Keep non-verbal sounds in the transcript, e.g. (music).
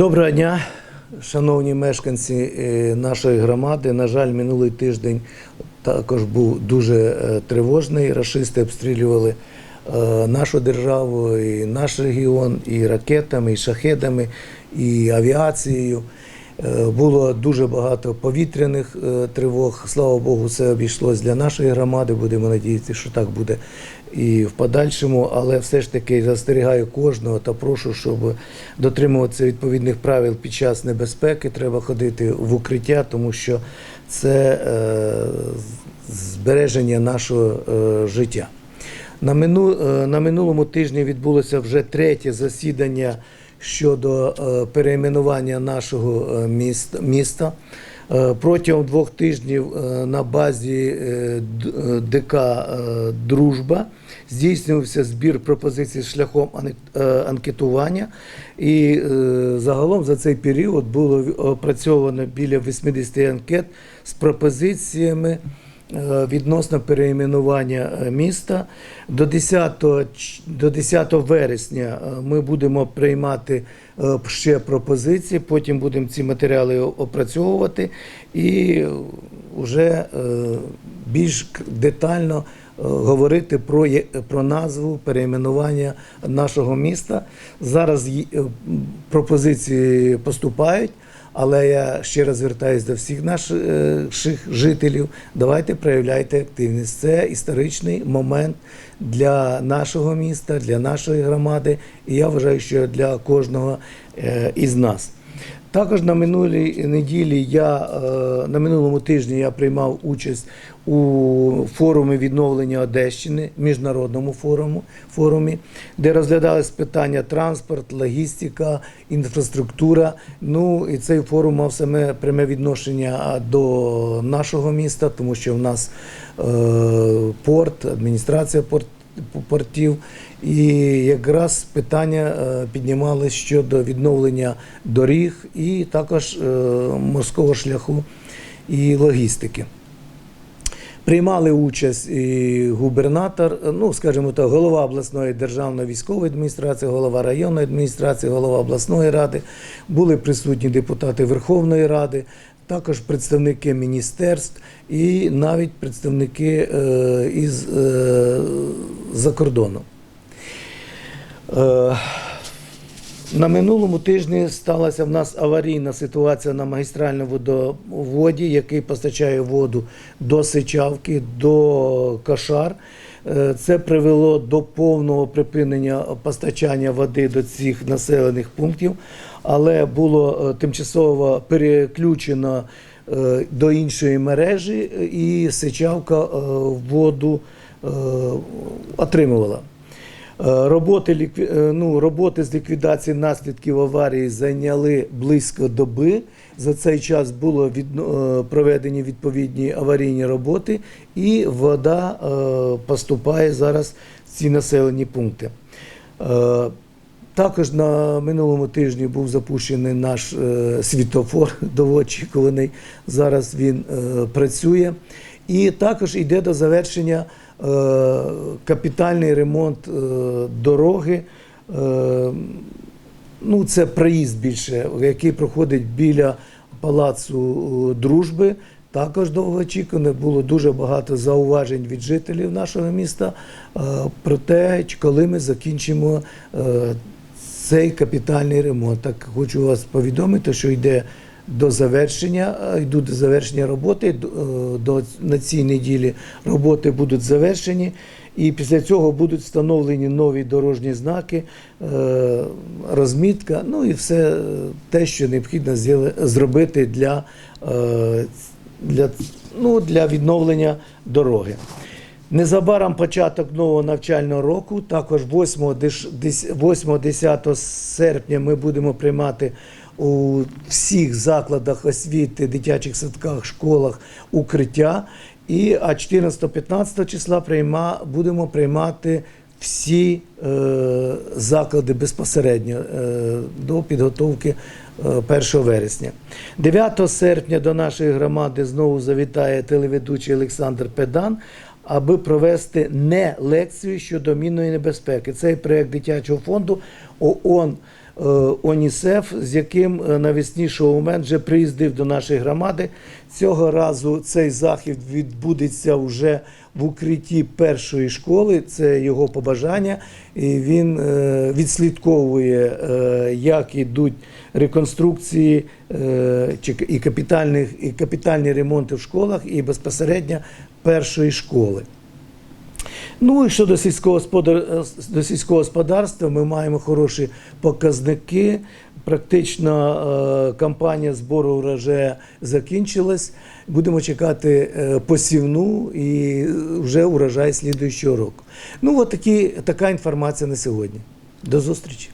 Доброго дня, шановні мешканці е, нашої громади. На жаль, минулий тиждень також був дуже е, тривожний. Рашисти обстрілювали е, нашу державу, і наш регіон, і ракетами, і шахедами, і авіацією. Е, Було дуже багато повітряних е, тривог. Слава Богу, це обійшлось для нашої громади. Будемо надіятися, що так буде і в подальшому. Але все ж таки застерігаю кожного та прошу, щоб дотримуватися відповідних правил під час небезпеки. Треба ходити в укриття, тому що це е, збереження нашого життя. На минулому тижні відбулося вже третє засідання щодо е, перейменування нашого е, міста. Е, Протягом двох тижнів на базі ДК Дружба здійснювався збір пропозицій шляхом анкетування. І загалом за цей період було опрацьовано біля 80 анкет з пропозиціями відносно переіменування е, міста. До 10, до 10 вересня е, ми будемо приймати е, ще пропозиції, потім будемо ці матеріали опрацьовувати і вже більш детально е, говорити про, про назву перейменування нашого міста. Зараз е, пропозиції поступають. Але я ще раз звертаюся до всіх наших жителів. Давайте проявляйте активність. Це історичний момент для нашого міста, для нашої громади, і я вважаю, що для кожного е, із нас. Також на минулій неділі я е, на минулому тижні я приймав участь у форумі відновлення Одещини, міжнародному форуму, форумі, де розглядались питання транспорт, логістика, інфраструктура. Ну і цей форум мав саме пряме відношення до нашого міста, тому що в нас е, порт, адміністрація порт, портів. І якраз питання е, піднімались щодо відновлення доріг і також е, морського шляху і логістики. Приймали участь і губернатор, ну скажімо так, голова обласної державної військової адміністрації, голова районної адміністрації, голова обласної ради, були присутні депутати Верховної Ради, також представники міністерств і навіть представники е, із за кордону. Е, на минулому тижні сталася в нас аварійна ситуація на магістральному водоводі, який постачає воду до Сичавки, до Кошар. Е, Це привело до повного припинення постачання води до цих населених пунктів, але було е, тимчасово переключено до іншої мережі, і Сичавка воду отримувала. Е, Роботи, е, ну, роботи з ліквідації наслідків аварії зайняли близько доби. За цей час було відно- е, проведені відповідні аварійні роботи, і вода е, поступає зараз в ці населені пункти. Е, Також на минулому тижні був запущений наш е, світофор (laughs) довгоочікуваний. Зараз він е, працює. І також йде до завершення е, капітальний ремонт е, дороги. Е, ну, це проїзд більше, який проходить біля палацу е, дружби. Також довгоочікувано було дуже багато зауважень від жителів нашого міста е, про те, коли ми закінчимо е, цей капітальний ремонт. Так хочу вас повідомити, що йде до завершення, е, йдуть до завершення роботи. Е, До на цій неділі роботи будуть завершені, і після цього будуть встановлені нові дорожні знаки, е, розмітка, ну і все те, що необхідно зробити для, для, ну, для відновлення дороги. Незабаром початок нового навчального року. Також 8-10 серпня ми будемо приймати у всіх закладах освіти, дитячих садках, школах укриття. І а 14-15 числа прийма, будемо приймати всі е, заклади безпосередньо е, до підготовки е, 1 вересня. 9 серпня до нашої громади знову завітає телеведучий Олександр Педан, аби провести не лекцію щодо мінної небезпеки. Цей проект дитячого фонду ООН е, ОНІСЕФ, з яким е, навесні шоумен вже приїздив до нашої громади. Цього разу цей захід відбудеться вже в укритті першої школи. Це його побажання. І він е, відслідковує, е, як ідуть реконструкції е, і капітальних і капітальні ремонти в школах, і безпосередньо першої школи. Ну і щодо сільського господар... до сільського господарства, ми маємо хороші показники. Практично е, кампанія збору урожаю закінчилась. Будемо чекати е, посівну і вже урожай слідуючого року. Ну, от такі, така інформація на сьогодні. До зустрічі.